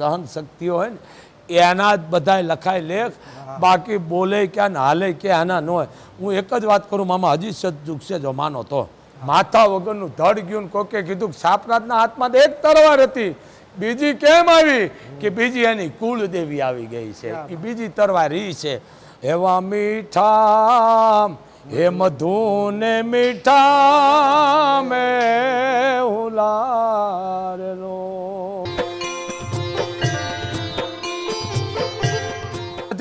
સહન શક્તિઓ હોય ને એના જ બધાય લખાય લેખ. બાકી બોલે ક્યાં ને હાલે ક્યાં એના ન હોય. હું એક જ વાત કરું મામા હજી સત ચૂકશે જો માનો તો. માથા વગરનું ધડ ગયું ને કોકે કીધું કે સાપનાથના હાથમાં તો એક તરવાર હતી. બીજી કેમ આવી? કે બીજી એની કુળદેવી આવી ગઈ છે. એ બીજી તરવાર ઈ છે. એવા મીઠા હે મધુ ને મીઠા મે ઉલારેલો.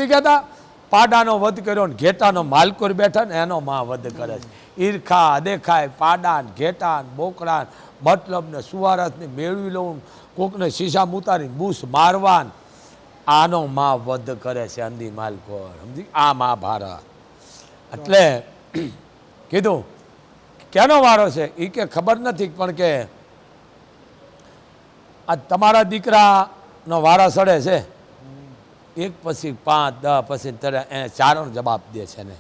નથી હતા પાડાનો વધ કર્યો ને ઘેટાનો માલકોર બેઠા ને એનો માં વધ કરે છે. ઈરખા, દેખાય પાડા ને ઘેટા ને બોકડા મતલબ ને સુવારસને મેળવી લઉં કોકને શીશા ઉતારી બૂસ મારવા આનો માં વધ કરે છે અંધી માલકોર. સમજી? આ મહાભારત. એટલે કીધું, કેનો વારો છે? એ કે ખબર નથી, પણ કે આ તમારા દીકરાનો વારા સડે છે. એક પછી પાંચ દસ પછી તરે એ ચારણ જવાબ દે છે ને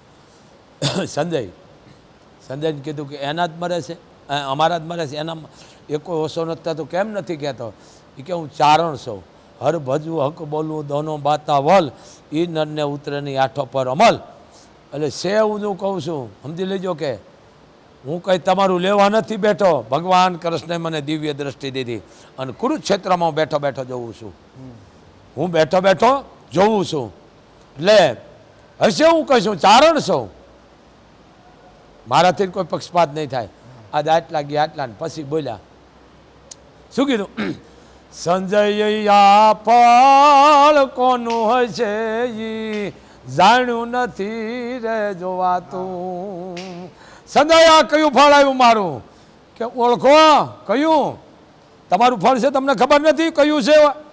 સંજય. સંજયને કીધું કે એના જ મરે છે અમારા જ મરે છે એના એક કોઈ ઓછો નથી તો કેમ નથી કહેતો? એ કે હું ચારણ છું. હર ભજવું હક બોલવું દોનો બાતા વલ એ નરને ઉતરેની આઠો પર અમલ. એટલે છે હું હું કહું છું સમજી લેજો કે હું કંઈ તમારું લેવા નથી બેઠો. ભગવાન કૃષ્ણે મને દિવ્ય દ્રષ્ટિ દીધી અને કુરુક્ષેત્રમાં બેઠો બેઠો જોઉં છું. હું બેઠો બેઠો જોઉં છું. એટલે હશે હું કહીશું, ચારણ છું. મારાથી કોઈ પક્ષપાત નહીં થાય. આ આટલા ગયા આટલા પછી બોલ્યા. શું કીધું? સંજય ફળ કોનું હશે ઈ? જાણ્યું નથી રે જોવાતું. સંજય આ કયું ફળ આવ્યું મારું? કે ઓળખો કયું? તમારું ફળ છે તમને ખબર નથી? કયું છે?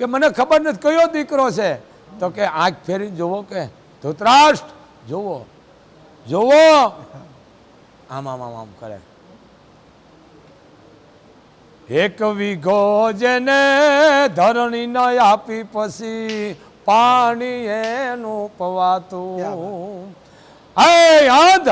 કે મને ખબર નથી કયો દીકરો છે. તો કે આંખ ફેરીને જોવો કે ધૂતરાષ્ટ્ર જોવો જોવો. આમ આમ આમ આમ કરે. એક વીઘો જેને ધરણી ન આપી પછી પાણી એનું પવાતું. અંધ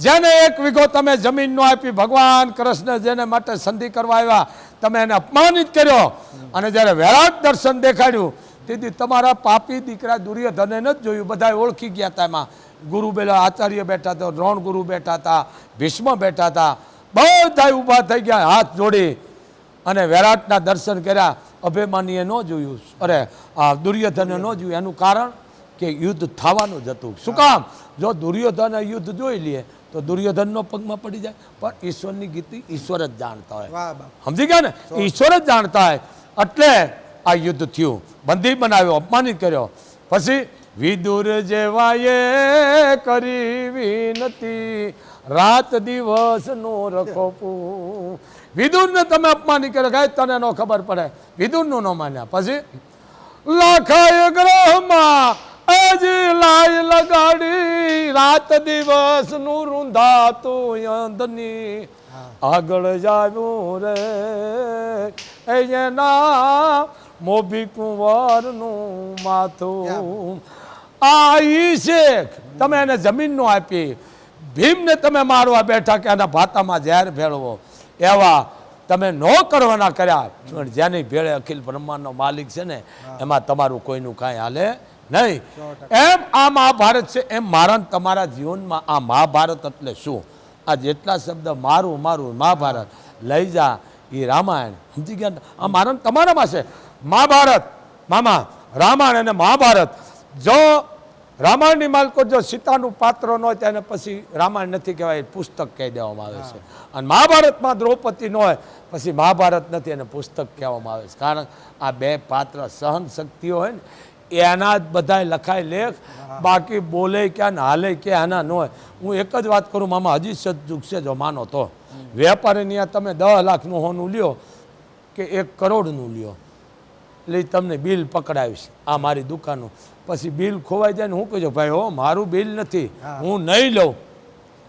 જેને એક વિઘો તમે જમીન નો આપી ભગવાન કૃષ્ણ જેને માટે સંધિ કરવા આવ્યા, તમે એને અપમાનિત કર્યો. અને જ્યારે વિરાટ દર્શન દેખાડ્યું, તેથી તમારા પાપી દીકરા દુર્યોધને નથી જોયું. બધા ઓળખી ગયા હતા એમાં. ગુરુ બેલા આચાર્ય બેઠા હતા દ્રોણ ગુરુ બેઠા હતા, ભીષ્મ બેઠા હતા. બધા ઊભા થઈ ગયા, હાથ જોડી. અને વૈરાટના દર્શન કર્યા. અભિમાનીએ ન જોયું. અરે, આ દુર્યોધને ન જોયું. એનું કારણ કે યુદ્ધ થવાનું જ હતું. શું કામ? જો દુર્યોધને યુદ્ધ જોઈ લે તો દુર્યોધનનો પગમાં પડી જાય. પણ ઈશ્વરની ગીતિ ઈશ્વર જ જાણતા હોય. સમજી ગયા ને? ઈશ્વર જ જાણતા હોય. એટલે આ યુદ્ધ થયું. બંદી બનાવ્યો અપમાનિત કર્યો. પછી વિદુર જેવાએ કરી વિનતી. રાત દિવસનો રખોપું. વિદુરને તમે અપમાનિત કર્યો. કાંઈ તને ન ખબર પડે. વિદુરનું ન માન્યા. પછી લાખાય ગ્રહમાં અજી લાય લગાડી રાત દિવસનું રૂંધાતું અંધની. આગળ જાવું રે એના મોભી કુંવરનું માથું. આ ઈ શેખ તમે એને જમીન નો આપી. ભીમને તમે મારવા બેઠા કે એના ભાતામાં ઝેર ભેળવો. એવા તમે નો કરવાના કર્યા. પણ જેની ભેળે અખિલ બ્રહ્માંડનો માલિક છે ને એમાં તમારું કોઈનું કાંઈ હાલે નહીં. એમ આ મહાભારત છે એમ મારા તમારા જીવનમાં આ મહાભારત એટલે શું? આ જેટલા શબ્દ મારું મારું મહાભારત લઈ જા એ રામાયણ. સમજી ગયા આ મારા તમારામાં છે. મહાભારત મામા રામાયણ અને મહાભારત. જો રામાયણની માલકો જો સીતાનું પાત્ર ન હોય તેને પછી રામાયણ નથી કહેવાય એ પુસ્તક કહી દેવામાં આવે છે. અને મહાભારતમાં દ્રૌપદી ન હોય પછી મહાભારત નથી એને પુસ્તક કહેવામાં આવે છે. કારણ આ બે પાત્ર સહન શક્તિઓ હોય ને એના જ બધાય લખાય લેખ બાકી બોલે ક્યાં ને હાલે ક્યાં આના ન હોય. હું એક જ વાત કરું મામા હજી સજ્જુગ છે જો માનો તો. વેપારીની આ તમે દસ લાખનું હોનું લ્યો કે એક કરોડનું લ્યો. એટલે તમને બિલ પકડાવીશ આ મારી દુકાનનું. પછી બિલ ખોવાઈ જાય ને હું કહું છું ભાઈ હો મારું બિલ નથી. હું. નહીં લઉં.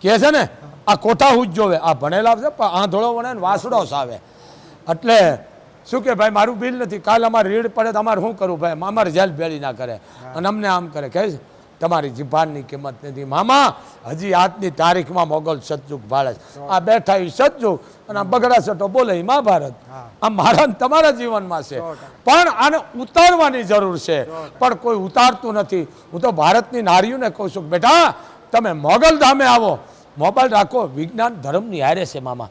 કહે છે ને આ કોઠા હું જ જોવે. આ ભણેલા છે પણ આંધળો વણે ને વાસડો સાવે. એટલે શું કે ભાઈ મારું બિલ નથી. કાલ અમારે રીડ પડે તો અમારે શું કરું ભાઈ? અમારે જેલ ભેળી ના કરે. અને અમને આમ કરે કહે છે તમારી જીભાનની કિંમત નથી. મામા હજી આજની તારીખમાં મોગલ સતયુગ ભાળે આ બેઠા એ સતયુગ અને આ બગડા સટો બોલે એ મહાભારત. આ મારા તમારા જીવનમાં છે. પણ આને ઉતારવાની જરૂર છે. પણ કોઈ ઉતારતું નથી. હું તો ભારતની નારીઓને કહું છું બેટા તમે મોગલ ધામે આવો. મોબાઈલ રાખો. વિજ્ઞાન ધર્મની હારે છે મામા.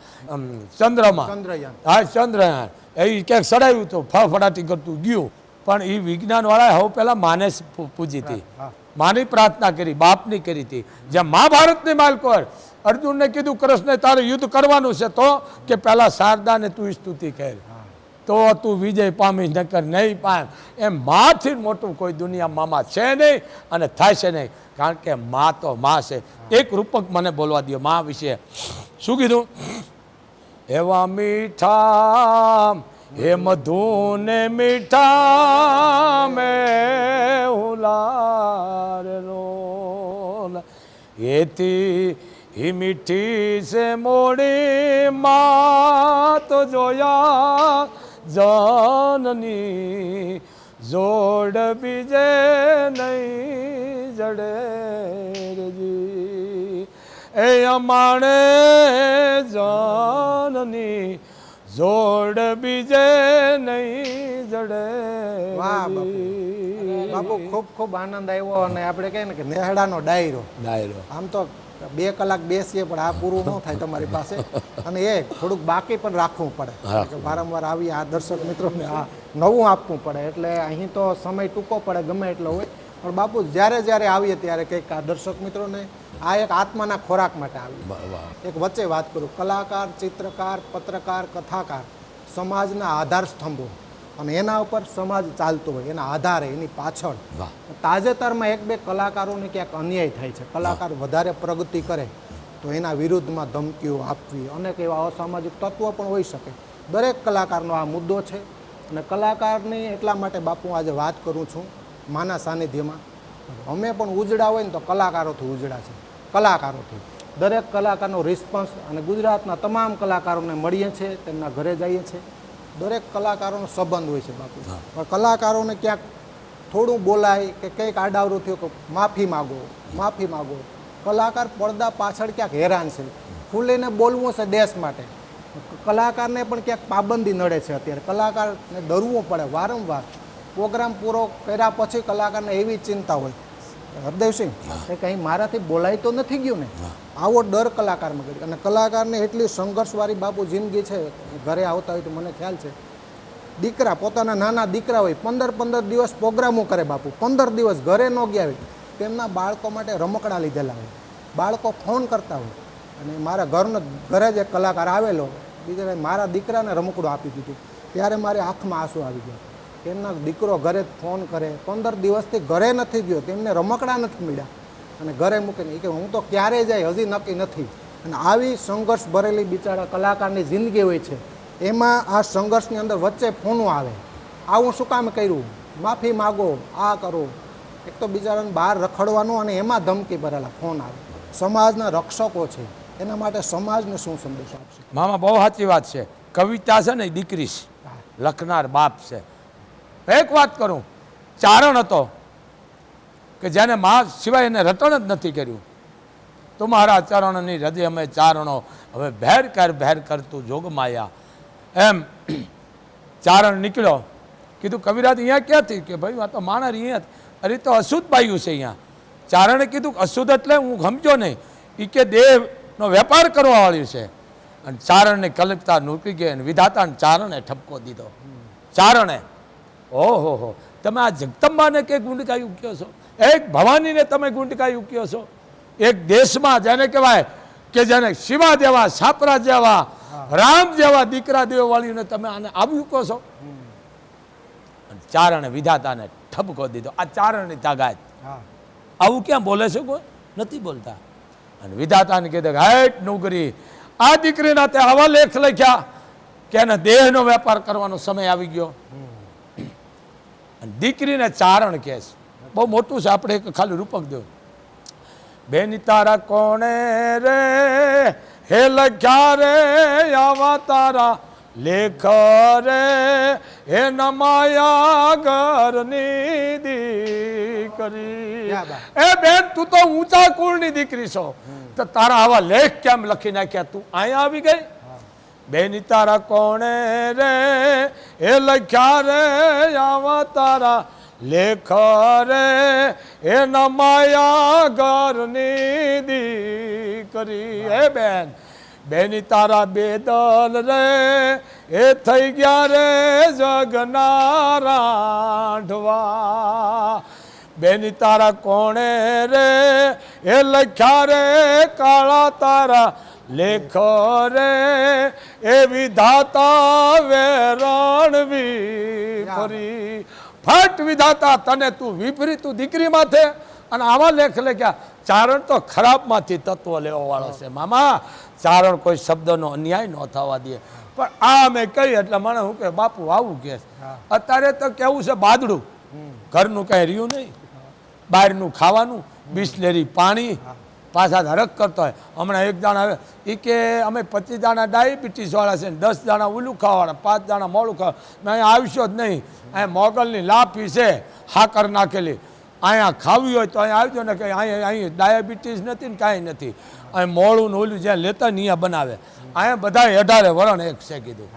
ચંદ્રમાં. ચંદ્રયાન. હા ચંદ્રયાન. એ ક્યાંક સડાયું હતું ફળફડાટી કરતું ગયું. પણ એ વિજ્ઞાનવાળાએ હવે પહેલાં માને જ પૂજી હતી. માની પ્રાર્થના કરી બાપની કરી હતી. જેમ મહાભારતની માલકોર અર્જુનને કીધું કૃષ્ણ તારે યુદ્ધ કરવાનું છે તો કે પહેલાં શારદાને તું સ્તુતિ કર. તો તું વિજય પામી નકર નહીં પામ. એમ માથી મોટું કોઈ દુનિયા મામા છે નહીં અને થાય છે નહીં. કારણ કે મા તો મા છે. એક રૂપક મને બોલવા દો મા વિશે. શું કીધું? એવા મીઠા હે મધુને મીઠા મે હુલારનો એથી હી મીઠી સે મોડી મા જોયા, જાનની જોડ બીજે નહીં જડે રેજી. એ અમાણે જાનની જોડ બીજે નહીં જડે. વાહ બાપુ. બાપુ ખૂબ ખૂબ આનંદ આવ્યો અને આપણે કહીએ ને કે નેહડાનો ડાયરો. ડાયરો. આમ તો બે કલાક બેસીએ પણ આ પૂરું ન થાય તમારી પાસે. અને એ થોડુંક બાકી પણ રાખવું પડે. વારંવાર આવી આ દર્શક મિત્રોને આ નવું આપવું પડે. એટલે અહીં તો સમય ટૂંકો પડે ગમે એટલો હોય. પણ બાપુ જ્યારે જ્યારે આવીએ ત્યારે કંઈક આ દર્શક મિત્રોને આ એક આત્માના ખોરાક માટે આવી એક વચ્ચે વાત કરું કલાકાર ચિત્રકાર પત્રકાર કથાકાર સમાજના આધાર સ્તંભો. અને એના ઉપર સમાજ ચાલતો હોય એના આધારે એની પાછળ. તાજેતરમાં એક બે કલાકારોને ક્યાંક અન્યાય થાય છે કલાકાર વધારે પ્રગતિ કરે તો એના વિરુદ્ધમાં ધમકીઓ આપવી અનેક એવા અસામાજિક તત્વો પણ હોઈ શકે. દરેક કલાકારનો આ મુદ્દો છે. અને કલાકારની એટલા માટે બાપુ આજે વાત કરું છું માના સાનિધ્યમાં. અમે પણ ઉજળા હોય ને તો કલાકારોથી ઉજળા છે. કલાકારોથી. દરેક કલાકારનો રિસ્પોન્સ અને ગુજરાતના તમામ કલાકારોને મળીએ છીએ તેમના ઘરે જઈએ છીએ. દરેક કલાકારોનો સંબંધ હોય છે બાપુ. પણ કલાકારોને ક્યાંક થોડું બોલાય કે કંઈક આડાવરું થયું કે માફી માગો માફી માગો. કલાકાર પડદા પાછળ ક્યાંક હેરાન છે. ખુલીને બોલવું છે દેશ માટે. કલાકારને પણ ક્યાંક પાબંદી નડે છે અત્યારે. કલાકારને ડરવું પડે વારંવાર. પ્રોગ્રામ પૂરો કર્યા પછી કલાકારને એવી ચિંતા હોય. હરદેવસિંહ કે કંઈ મારાથી બોલાય તો નથી ગયું ને? આવો ડર કલાકારમાં કર્યો અને કલાકારને એટલી સંઘર્ષવાળી બાપુ જિંદગી છે ઘરે આવતા હોય તો મને ખ્યાલ છે. દીકરા પોતાના નાના દીકરા હોય પંદર પંદર દિવસ પ્રોગ્રામો કરે બાપુ. પંદર દિવસ ઘરે ન ગયા હોય. તેમના બાળકો માટે રમકડા લીધેલા હોય. બાળકો ફોન કરતા હોય. અને મારા ઘરનો ઘરે જ એક કલાકાર આવેલો. બીજા મારા દીકરાને રમકડું આપી દીધું. ત્યારે મારી આંખમાં આંસુ આવી ગયા. તેમના દીકરો ઘરે ફોન કરે, પંદર દિવસથી ઘરે નથી ગયો, તેમને રમકડા નથી મળ્યા. અને ઘરે મૂકીને એ કે હું તો ક્યારે જાય, હજી નક્કી નથી. અને આવી સંઘર્ષ ભરેલી બિચારા કલાકારની જિંદગી હોય છે. એમાં આ સંઘર્ષની અંદર વચ્ચે ફોનો આવે. આવું શું કામ કર્યું? માફી માગો, આ કરો. એક તો બિચારાને બહાર રખડવાનું અને એમાં ધમકી ભરેલા ફોન આવે. સમાજના રક્ષકો છે. એના માટે સમાજને શું સંદેશ આપશે? મામા, બહુ સાચી વાત છે. કવિતા છે ને દીકરી છે. લખનાર બાપ છે. એક વાત કરું, ચારણ હતો કે જેને મા સિવાય એને રટણ જ નથી કર્યું. તુમારા ચરણની હૃદય અમે ચારણો હવે ભેર કર, ભેર કરતું જોગમાયા જોગ માયા. એમ ચારણ નીકળ્યો. કીધું, કવિરાજ, અહીંયા ક્યાંથી? કે ભાઈ, આ તો માણસ અહીંયા અરે તો અશુદ્ધ બાયું છે અહીંયા. ચારણે કીધું, અશુદ્ધ એટલે હું સમજો નહીં. એ કે દેહનો વેપાર કરવા વાળ્યું છે. અને ચારણને કલ્પતા નૂકી ગઈ અને વિધાતાને ચારણે ઠપકો દીધો. ચારણે. ઓહો હો. તમે આ જગદંબાને કે ગુંડકાયું ઉક્યો છો? એક ભવાનીને તમે ગુંડકાઈ ઉક્યો છો? એક દેશમાં જેને કહેવાય કે જેને શિવા જેવા સાપરા જેવા રામ જેવા દીકરા દેવવાળીને તમે આને આવ્યું કહો છો? અને ચારણે વિધાતાને ઠપકો દીધો. આ ચારણની તાગાત હા. આવું ક્યાં બોલે છે કોઈ? નથી બોલતા. અને વિધાતાને કીધું હાઈટ નોકરી આ દીકરીના તે આવા લેખ લખ્યા કે એને દેહનો વેપાર કરવાનો સમય આવી ગયો. અને દીકરીને ચારણ કહે છે. બહુ મોટું છે આપણે એક ખાલી રૂપક દેવું બેન તારા કોણે રે? હે લખ્યા રે? આવા તારા લેખ રે? હે નમાયા ઘરની દીકરી. એ બેન તું તો ઊંચા કુળની દીકરી છો. તો તારા આવા લેખ કેમ લખી નાખ્યા? તું અહીંયા આવી ગઈ? બેની તારા કોણે રે? એ લખ્યા રે, આવા તારા લેખ રે એ નમાયા ઘરની દીકરી. હે બેન, બેની તારા બેદલ રે. એ થઈ ગયા રે જગના રાંઢવા બેની તારા કોણે રે? એ લખ્યા રે, કાળા તારા લેખ રે એ વિધાતા વેરણવી ફરી. ફટ વિધાતા તને તું વિપરી તું દીકરી માથે અને આવા લેખ લખ્યા. ચારણ તો ખરાબમાંથી તત્વ લેવા વાળો છે. મામા ચારણ કોઈ શબ્દનો અન્યાય ન થવા દે. પણ આ મેં કહી એટલે મને શું કે બાપુ આવું કે અત્યારે તો કેવું છે બાદડું. ઘરનું કાંઈ રહ્યું નહીં. બહારનું ખાવાનું બિસ્લેરી પાણી પાછા ધરક કરતો હોય. હમણાં એક દાણા એ કે અમે પચીસ દાણા ડાયાબિટીસવાળા છે દસ દાણા ઉલું ખાવાના પાંચ દાણા મોડું ખાવા. મેં અહીંયા આવશો જ નહીં. અહીંયા મોગલની લાફી છે હાકર નાખેલી. અહીંયા ખાવી હોય તો અહીંયા આવજો ને કે અહીંયા અહીં ડાયાબિટીસ નથી ને કાંઈ નથી. અહીં મોળું ને ઓલું જ્યાં લેતા નહીં અહીંયા બનાવે. અહીંયા બધા અઢારે વરણ એક છે કીધું.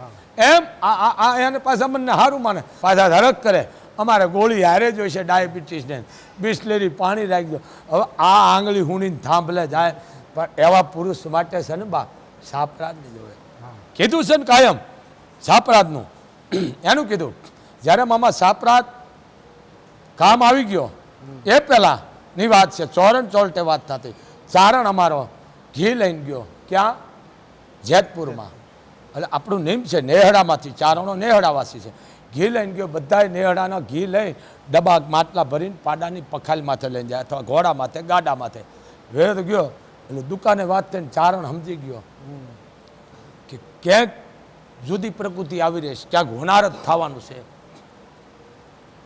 એમ આ એને પાછા મને સારું માને. પાછા ધરક કરે. અમારે ગોળી હારે જ હોય છે ડાયાબિટીસને. બિસ્લેરી પાણી રાખી દો હવે આ આંગળી હુણીને થાંભલે જાય પણ એવા પુરુષ માટે છે ને બા સાપરાધની જોવે કીધું છે ને કાયમ સાપરાધનું. એનું કીધું જ્યારે મામા સાપરાધ કામ આવી ગયો એ પહેલાંની વાત છે ચોરણ ચોલટે વાત થતી. ચારણ અમારો ઘી લઈને ગયો ક્યાં? જેતપુરમાં. એટલે આપણું નિમ છે નેહડામાંથી ચારણો નેહડાવાસી છે. ઘી લઈને ગયો, બધાય નેહડાનો ઘી લઈ ડબ્બા માટલા ભરીને પાડાની પખાલ માથે લઈને જાય અથવા ઘોડા માથે, ગાડા માથે. વેર ગયો, એટલે દુકાને વાત થઈને ચારણ સમજી ગયો કે ક્યાંક જુદી પ્રકૃતિ આવી રહેશે ક્યાંક હોનાર જ થવાનું છે.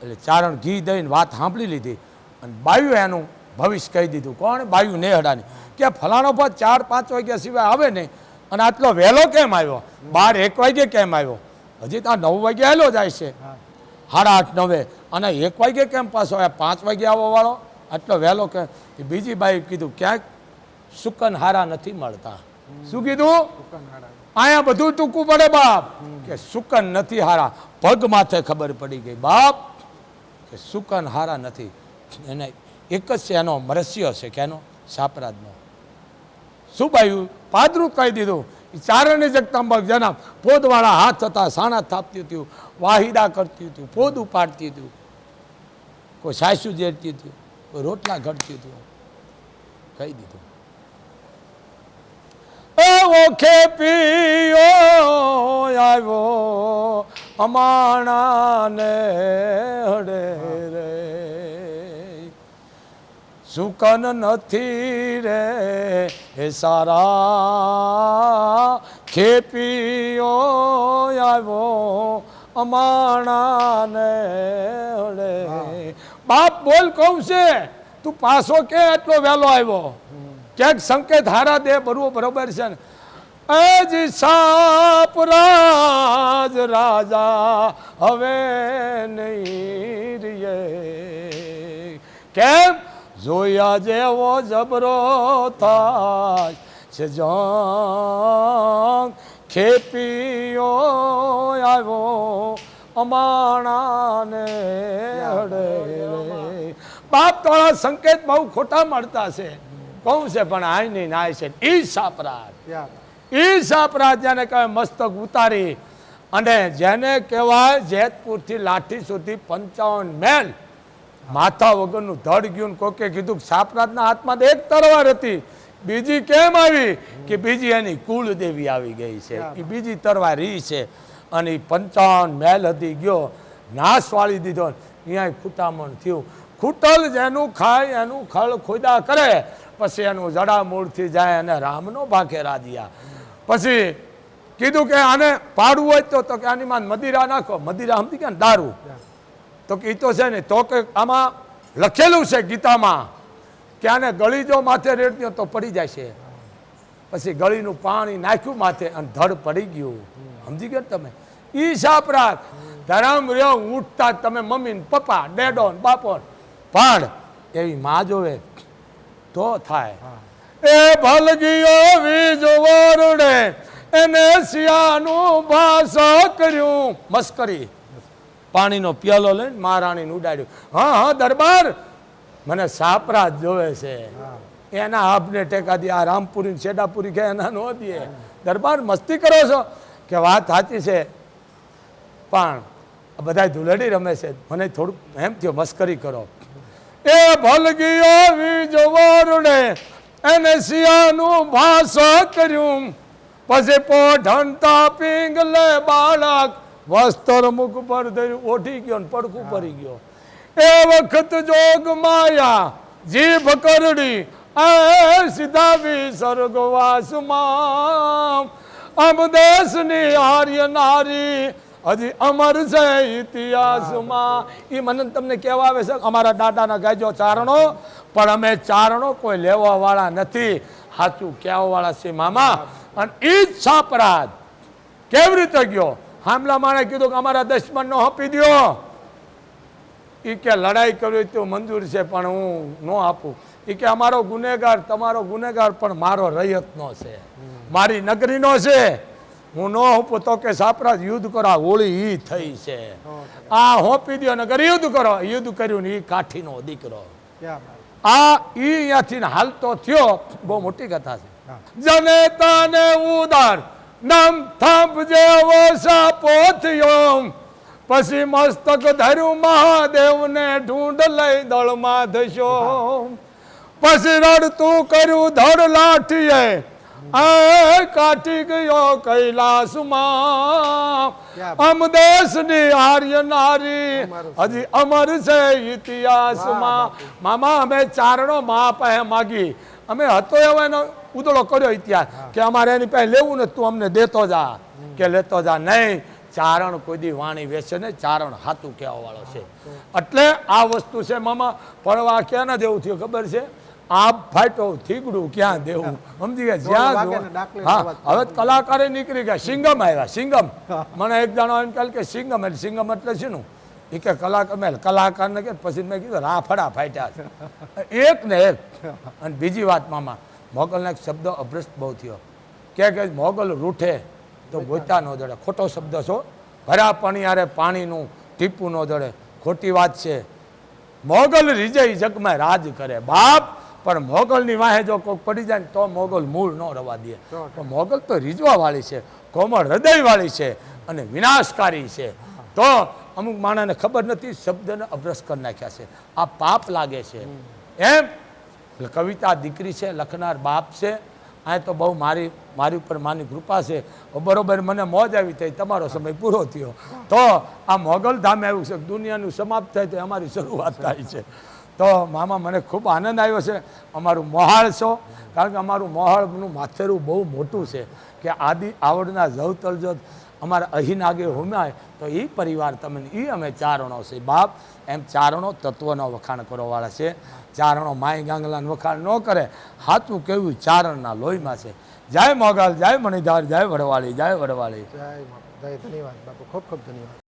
એટલે ચારણ ઘી દઈને વાત સાંભળી લીધી અને બાયુ એનું ભવિષ્ય કહી દીધું. કોણ? બાયું નેહડાની. કે ફલાણો ભાત ચાર પાંચ વાગ્યા સિવાય આવે નહીં. અને આટલો વહેલો કેમ આવ્યો? બાર એક વાગે કેમ આવ્યો? હજી તો નવ વાગે આવેલો જાય છે. સાડા આઠ નવે. અને એક વાગે કેમ પાછો? આવ્યા પાંચ વાગે આવવા વાળો? આટલો વહેલો કે? બીજી બાઈ કીધું ક્યાંક સુકન હારા નથી મળતા. શું કીધું? અહીંયા બધું ટૂંકું પડે બાપ. કે સુકન નથી હારા. પગ માથે ખબર પડી ગઈ. બાપ કે સુકન હારા નથી. એને એક જ છે એનો મરસ્ય છે. કે એનો સાપરાજનો. શું ભાઈ પાદરું કહી દીધું. ચારણે જગતાંબા જેના પોદવાળા હાથ હતા, સાણા થાપતી હતું, વાહિદા કરતી હતું, પોદ ઉપાડતી હતું, કોઈ સાસુ જેરતી હતી, કોઈ રોટલા ઘડતી હતું, કહી દીધું. ઓખે ખેપીયો આવ્યો અમાણાને હડે રે. સુકન નથી રે એ સારા ખેપીઓ આવ્યો અમાણાને હડે બાપ બોલ કહું છે તું પાછો કે એટલો વહેલો આવ્યો? ક્યાંક સંકેત હારા દે બરવો બરોબર છે ને. અજ સાપ રાજ રાજા હવે નહીં રે કેમ? જોયા જેવો જબરો થાય છે જંગ. ખેપીઓ આવ્યો અમાણાને હડે બાપ તોળા સંકેત બહુ ખોટા મળતા છે. કહું છે પણ આય નહીં નાય છે. ઈ સાપરાધ ઈ સાપરાધ જેને કહેવાય મસ્તક ઉતારી. અને જેને કહેવાય જેતપુરથી લાઠી સુધી પંચાવન મેલ. માથા વગરનું ધડ ગયું કોકે કીધું સાપરાજના હાથમાં એક તરવાર હતી. બીજી કેમ આવી? કે બીજી એની કુળદેવી આવી ગઈ છે. એ બીજી તરવાર ઈ છે. અને પંચાવન મેલ હતી ગયો. નાશ વાળી દીધો. અહીંયા ખૂટામણ થયું. ખૂટલ જેનું ખાય એનું ખળ ખોદા કરે. પછી એનું જડામૂળથી જાય અને રામનો ભાખે રાધિયા. પછી કીધું કે આને પાડવું હોય તો તો કે આની માં મદિરા નાખો. મદિરા સમજી ગયા દારૂ. તો કે તો છે ને તો કે આમાં લખેલું છે ગીતામાં કે આને ગળી જો માથે રેડ્યો તો પડી જાય છે પછી ગળીનું પાણી નાખ્યું માથે અને ધડ પડી ગયું. સમજી ગયો તમે? ઈ સાપરાત ધરમ રહ્યો ઉઠતા તમે મમ્મી પપ્પા ડેડો બાપો પણ એવી માં જોવે તો થાય. એ ભલગીઓ વીજ વરડે એને શિયાનું ભાષ કર્યું. મસ્કરી. પાણીનો પ્યાલો લઈને મહારાણીને ઉડાડ્યું. હા હા દરબાર. મને સાપરા જ જોવે છે. એના આપને દે આ રામપુરી છેડાપુરી શેડાપુરી કે એના નો દે. દરબાર મસ્તી કરો છો? કે વાત સાચી છે. પણ આ બધા ધૂલડી રમે છે. મને થોડુંક એમ થયો મસ્કરી કરો. એ ભલગીઓ વીજ વરુણે એને શિયાનું ભાષ કર્યું. પછી પોઢણતા પિંગલે બાળક વસ્ત્ર મુખ પર ધર્યું ઓઠી ગયો ને પડખું પડી ગયો. એ વખત જોગ માયા, જીભ કરડી, આ સીધાવી સ્વર્ગવાસમાં અમ દેશની આર્ય નારી, હજી અમર છે ઇતિહાસમાં એ મને તમને કહેવા આવે છે, અમારા દાદાના ગાજો ચારણો, પણ અમે ચારણો કોઈ લેવા વાળા નથી. સાચું કહેવા વાળા છે મામા. અને એ જ કેવી રીતે ગયો? હામલા માણે કીધું કે અમારા દશમનનો આપી દો એ કે લડાઈ કરવી તો મંજૂર છે પણ હું ન આપું. એ કે અમારો ગુનેગાર તમારો ગુનેગાર પણ મારો રયતનો છે. મારી નગરીનો છે. હું ન હોપું તો કે સાપરાજ યુદ્ધ કરો હોળી ઈ થઈ છે. આ હોપી દો નગર યુદ્ધ કરો યુદ્ધ કર્યું ને ઈ કાઠીનો દીકરો. આ ઈ અહીંયાથી ને હાલતો થયો. બહુ મોટી કથા છે. જને તને ઉદાર. નામ થાંભ જેવો સાપો થયો પછી મસ્તક ધર્યું મહાદેવને ઢૂંઢ લઈ દળમાં ધસ્યો. પછી રડતું કર્યું ધડ લાઠીએ. આ કાઠી ગયો કૈલાસમાં. અમ દેશની આર્ય નારી. હજી અમર છે ઇતિહાસમાં. મામા અમે ચારણો મા પાસે માગી. અમે હતો એવો એનો ઉદળો કર્યો ઇતિહાસ કે અમારે એની પાસે લેવું ને તું અમને દેતો જા. કે લેતો જા. નહીં ચારણ કોઈ વાણી વેચે ને ચારણ હાથું કહેવા વાળો છે. એટલે આ વસ્તુ છે મામા પડવા ક્યાં ના દેવું થયું ખબર છે? આપ ફાટો થીગડું ક્યાં દેવું? સમજી ગયા? જ્યાં ને હા હવે કલાકારે નીકળી ગયા. સિંગમ આવ્યા સિંગમ. મને એક જાણો એમ કહે કે સિંગમ એટલે સિંગમ એટલે શું એ કે કલાકાર મેં કલાકારને કે પછી મેં કીધું રાફડા ફાટ્યા છે. એક ને એક. અને બીજી વાત મામા મોગલના એક શબ્દ અભ્રષ્ટ બહુ થયો. કે કે મોગલ રૂઠે તો ગોતા ન જડે ખોટો શબ્દ છો? ભરા આરે પાણીનું ટીપું ન જડે ખોટી વાત છે. મોગલ રીજય જગમાં રાજ કરે. બાપ પણ મોગલની વાહે જો કોઈ પડી જાય ને તો મોગલ મૂળ ન રવા દે. તો મોગલ તો રીઝવાવાળી છે. કોમળ હૃદયવાળી છે અને વિનાશકારી છે. તો અમુક માણસને ખબર નથી શબ્દને અભ્રસ કરી નાખ્યા છે. આ પાપ લાગે છે. એમ એટલે કવિતા દીકરી છે, લખનાર બાપ છે. આ તો બહુ મારી મારી ઉપર માની કૃપા છે. બરોબર, મને મોજ આવી થઈ, તમારો સમય પૂરો થયો. તો આ મોગલ ધામે આવ્યું છે, દુનિયાનું સમાપ્ત થાય તો અમારી શરૂઆત થાય છે. તો મામા, મને ખૂબ આનંદ આવ્યો છે. અમારું મોહાળ છો, કારણ કે અમારું મોહાળનું માથેરું બહુ મોટું છે કે આદિ, આવડના જવ તળજોત અમારા અહીં નાગે હોમ્યા, તો એ પરિવાર તમને એ અમે ચારણો છે. બાપ, એમ ચારણો તત્વનો વખાણ કરવાવાળા છે. ચારણો માય ગાંગલાનું વખાણ ન કરે. હાથું કેવું ચારણના લોહીમાં છે. જય મોગલ, જય મણિધાર, જય વડવાળી જય વડવાળી. જય ધન્યવાદ બાપુ, ખૂબ ખૂબ ધન્યવાદ.